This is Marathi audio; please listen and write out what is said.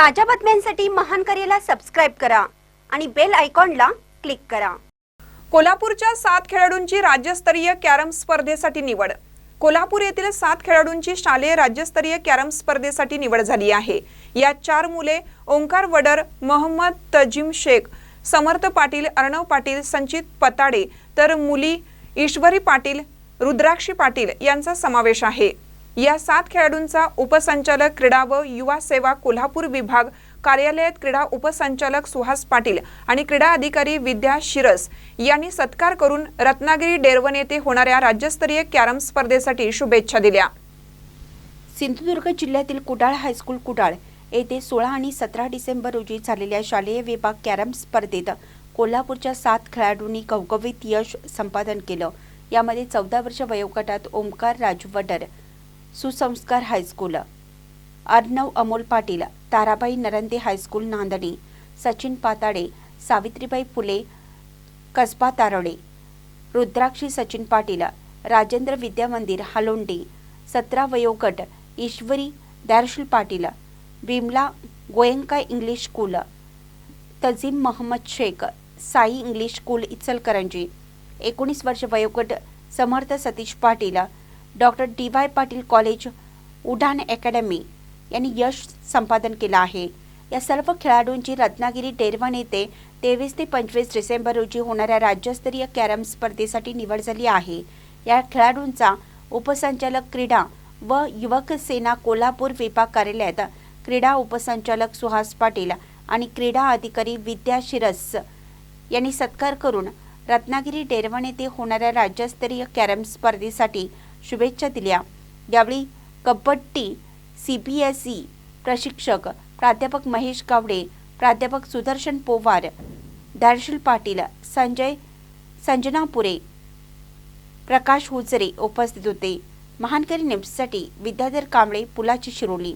ताज्या बातम्यांसाठी महान करेला सबस्क्राईब करा आणि बेल आयकॉनला क्लिक करा. कोल्हापूरच्या सात खेळाडूंची राज्यस्तरीय कॅरम स्पर्धेसाठी निवड. कोल्हापूर येथील सात खेळाडूंची शालेय राज्यस्तरीय कॅरम स्पर्धेसाठी निवड झाली आहे. यात चार मुले ओंकार वडर मोहम्मद तजीम शेख समर्थ पाटील अर्णव पाटील संचित पताडे तर मुली ईश्वरी पाटील रुद्राक्षी पाटील यांचा समावेश आहे. या सात खेळाडूंचा उपसंचालक क्रीडा व युवा सेवा कोल्हापूर विभाग कार्यालयात क्रीडा उपसंचालक सुहास पाटील आणि क्रीडा अधिकारी विद्या शिरस यांनी सत्कार करून रत्नागिरी डेरवन येथे होणाऱ्या राज्यस्तरीय कॅरम स्पर्धेसाठी शुभेच्छा दिल्या. सिंधुदुर्ग जिल्ह्यातील कुडाळ हायस्कूल कुडाळ येथे सोळा आणि सतरा डिसेंबर रोजी झालेल्या शालेय विभाग कॅरम स्पर्धेत कोल्हापूरच्या सात खेळाडूंनी घवघवीत यश संपादन केलं. यामध्ये चौदा वर्ष वयोगटात Omkar Rajwadar Susanskar high school. Arnav Amol Patil Tarabai Narande high school Nandani. Sachin Patade Savitribai Phule Kasba Tarade Rudrakshi Sachin Patil Rajendra Vidya Mandir Halondi. सतरा वयोगट Ishwari दॅरशुल Patil. Vimala Goenka English school. Tajim Mohammad Shaikh Sai English school Ichalkaranji. एकोणीस वर्ष वयोगट Samarth Satish Patil doctor D Y Patil college Udaan academy यांनी यश संपादन केलं आहे. या सर्व खेळाडूंची रत्नागिरी डेरवण येथे तेवीस ते पंचवीस डिसेंबर रोजी होणाऱ्या राज्यस्तरीय कॅरम स्पर्धेसाठी निवड झाली आहे. या खेळाडूंचा उपसंचालक क्रीडा व युवक सेना कोल्हापूर विभाग कार्यालयात क्रीडा उपसंचालक सुहास पाटील आणि क्रीडा अधिकारी विद्या शिरस यांनी सत्कार करून रत्नागिरी डेरवण येथे होणाऱ्या राज्यस्तरीय कॅरम स्पर्धेसाठी शुभेच्छा दिल्या. यावेळी kabaddi C B S E प्रशिक्षक प्राध्यापक महेश गावडे प्राध्यापक सुदर्शन पोवार दर्शल पाटील संजय संजनापुरे प्रकाश हुजरे उपस्थित होते. महानकरी न्यूजसाठी विद्याधर कांबळे पुलाची शिरोली.